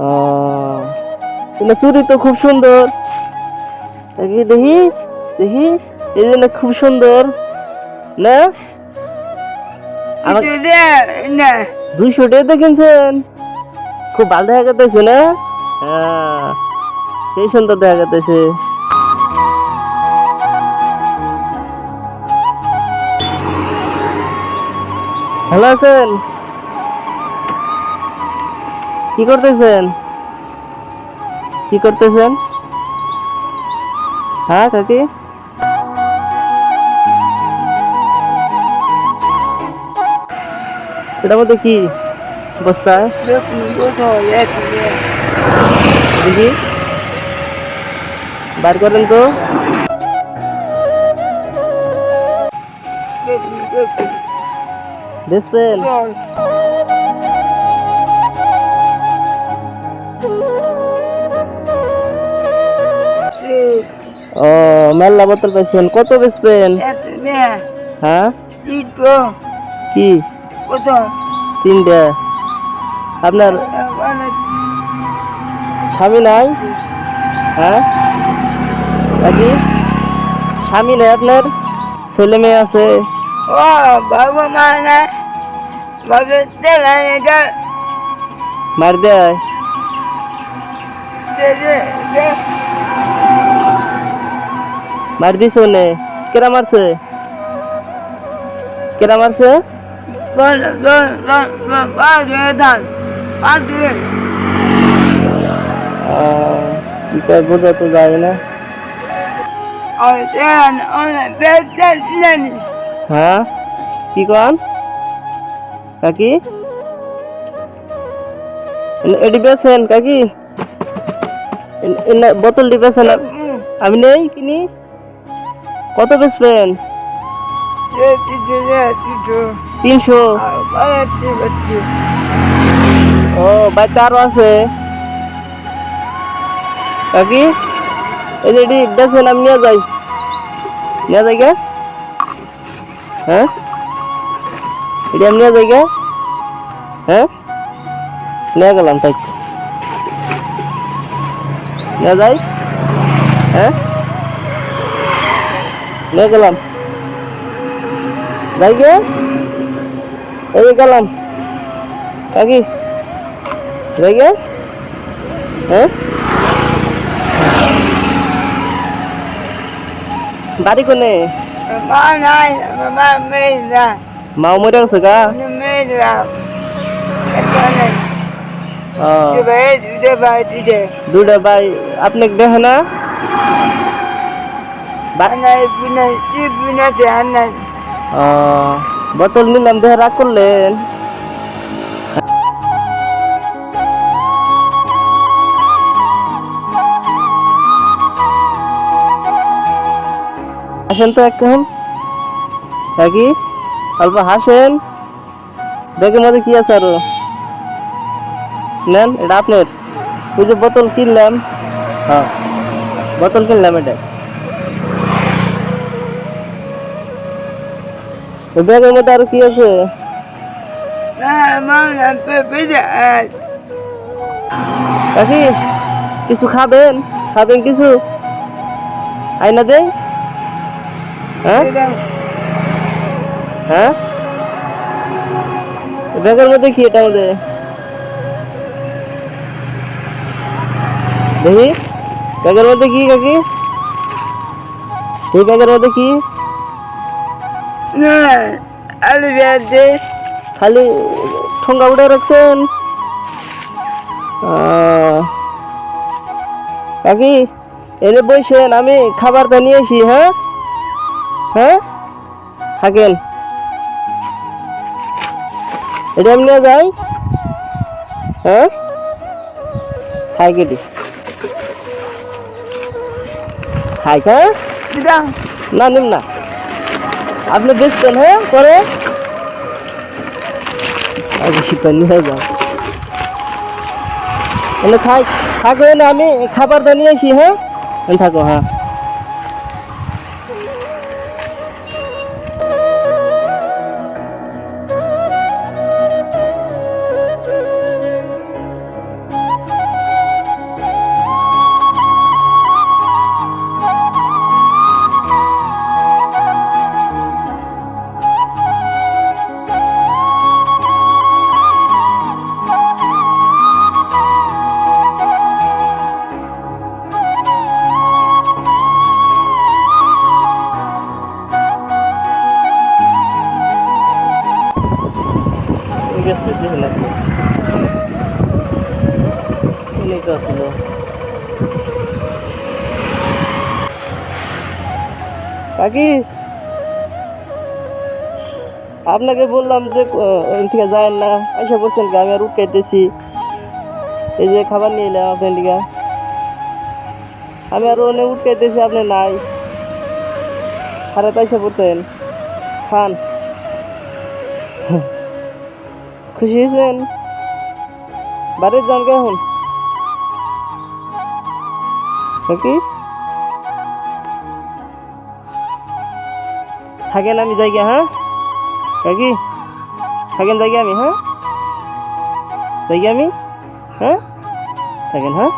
ও কিন্তু চুরি তো খুব সুন্দর দেখি দেখি দেখি এই জন্য খুব সুন্দর না দুইশো টাকা দেখেছেন খুব ভালো দেখা যেতেছে না হ্যাঁ সেই সুন্দর দেখা যেতেছে ভালো আছেন? কি করতেছেন? কি করতেছেন? হ্যাঁ কাকি? এটার মধ্যে কি বস্তা? দেখি। বার করেন তো। বেসবেন ও মেলা বোতল পাইছেন কত বেসবেন হ্যাঁ কি তিনটা আপনার স্বামী নাই হ্যাঁ নাকি স্বামী নাই আপনার ছেলে মেয়ে আছে ও বাবা মা না বাবা তেলা এটা মার দেয় মার দিস নে কেরা মারছে? কেরা মারছে? কি কয় বোঝা তো যায় না। হ্যাঁ? কি কন? কাকি? এটি বেছেন কাকি? বোতলটি আপ- আমি নেই কিনি কত বেচবেন তিনশো ও বাচ্চা আরও আছে। কাকি? এই যে এটি বেছেন আমি নিয়ে যাই। নিয়ে যাই হ্যাঁ? এটি আমি নিয়ে যাই গে। হ্যাঁ? নিয়ে গেলাম, তাই। নিয়ে যাই। হ্যাঁ? নিয়ে গেলাম। যাই গে। এই গেলাম। কাকি? যাই গে। হ্যাঁ? বাড়ি কোনে? মাও মরে গেছে গা দুটা ভাই আপনি দেখে না বোতল নিলাম দেখে রাগ করলেন হাসেন তো এখন নাকি অল্প হাসেন। ব্যাগের মধ্যে কি আছে আরও? নেন, এটা আপনার। ওই যে বোতল কিনলাম। হ্যাঁ। বোতল কিনলাম এটা। ব্যাগের মধ্যে আরও কি আছে? কাকি, কিছু খাবেন? খাবেন কিছু? আইনা দে হ্যাঁ? হ্যাঁ? ব্যাগের মধ্যে কি এটা মধ্যে দেখি। ব্যাগের মধ্যে কি কাকি? এই ব্যাগের মধ্যে কি? আলু খালি ঠোঙ্গা উঠে রাখছেন? কাকি এনে বসেন আমি খাবারটা নিয়ে আসি হ্যাঁ? হ্যাঁ? থাকেন। এটা নিয়ে যাই হ্যাঁ খাই কেটে খাই হ্যাঁ না নিন না। আপনি বেচবেন হ্যাঁ পরে? আগে শীতল নিয়ে যাও। এনে খাই থাকো এনে আমি খাবারটা নিয়ে আসি হ্যাঁ? থাকো হ্যাঁ। তো কাকি আপনাকে বললাম যে ওই থেকে যায় না। আইসা বলছেন কি আমি আর উঠকাইতেছি এই যে খাবার নিয়ে এলাম আপনার দিকে। আমি আর ওনে উঠকাইতেছি আপনি নাই। খারাপ আইসা পড়ছেন খান। খুশি হয়েছেন? বাড়ির যান কেমন? কি থাকেন আমি যাই গিয়া, হ্যাঁ কাকি? থাকেন যাই গিয়া আমি হ্যাঁ যাই গিয়া আমি হ্যাঁ থাকেন হ্যাঁ